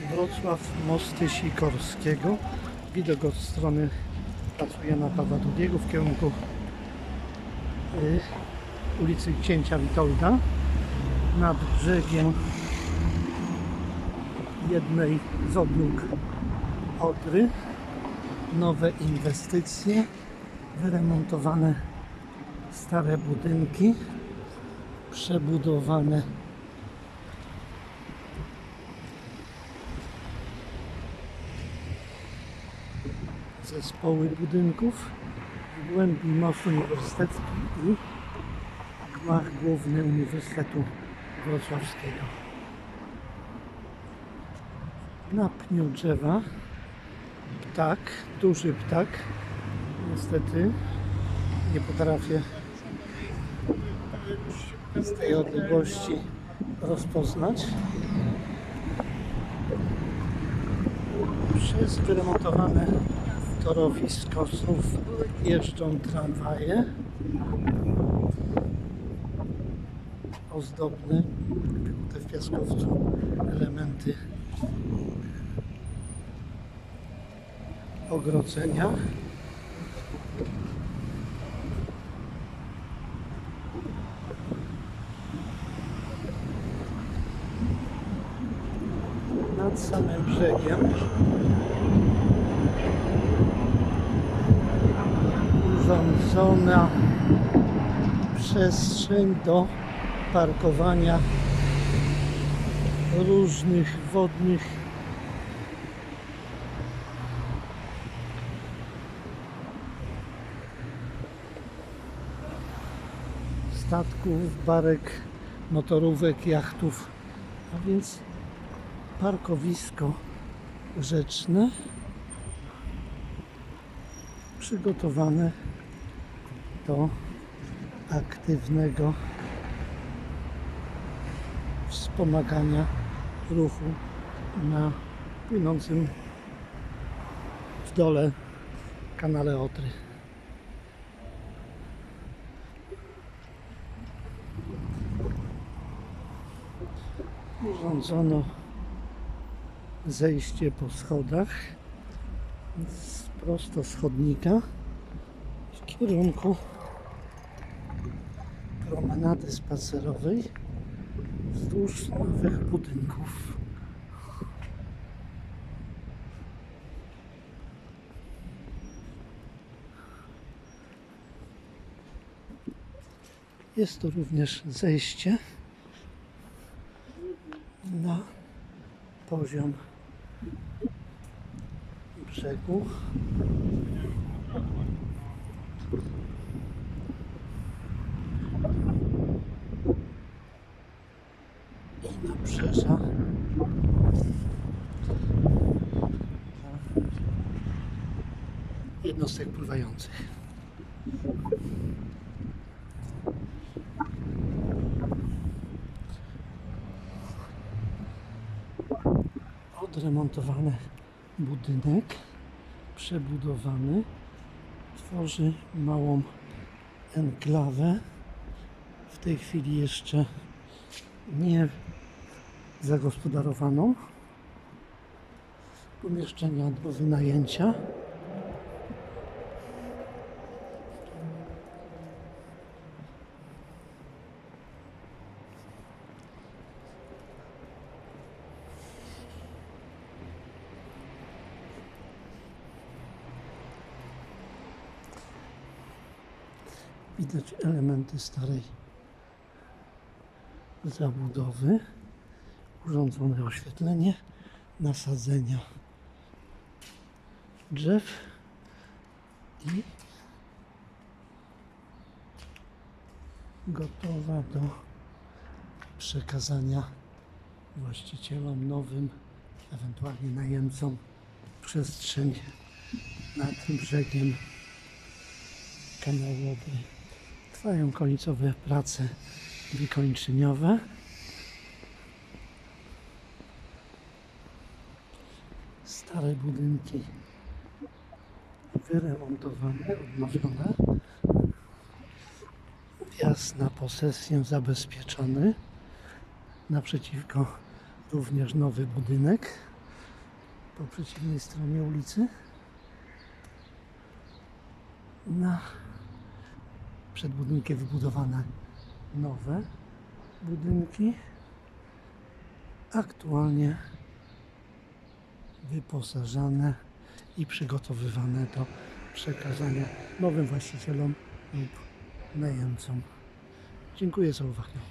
Wrocław, Mosty Sikorskiego. Widok od strony pracuje na Pawła II w kierunku y, ulicy Księcia Witolda. Nad brzegiem jednej z odnóg Odry. Nowe inwestycje, wyremontowane stare budynki, przebudowane zespoły budynków w głębi most uniwersytecki i gmach główny Uniwersytetu Wrocławskiego. Na pniu drzewa ptak, duży ptak. Niestety nie potrafię z tej odległości rozpoznać. Przez wyremontowane torowisko znów jeżdżą tramwaje ozdobne, te w piaskowcu elementy ogrodzenia. Nad samym brzegiem urządzona przestrzeń do parkowania różnych wodnych statków, barek, motorówek, jachtów, a więc parkowisko rzeczne przygotowane aktywnego wspomagania ruchu na płynącym w dole kanale Odry. Urządzono zejście po schodach z prosto z w kierunku promenady spacerowej wzdłuż nowych budynków. Jest to również zejście na poziom brzegu. I nabrzeża. Jednostek pływających. Odremontowany budynek, przebudowany, tworzy małą enklawę. W tej chwili jeszcze nie zagospodarowaną. Pomieszczenia do wynajęcia. Widać elementy starej zabudowy, urządzone oświetlenie, nasadzenia drzew i gotowa do przekazania właścicielom nowym, ewentualnie najemcom przestrzeń nad brzegiem kanału Odry. Trwają końcowe prace wykończeniowe. Stare budynki wyremontowane, odnowione. Wjazd na posesję zabezpieczony. Naprzeciwko również nowy budynek po przeciwnej stronie ulicy. Na przed budynkiem wybudowane nowe budynki. Aktualnie wyposażane i przygotowywane do przekazania nowym właścicielom lub najemcom. Dziękuję za uwagę.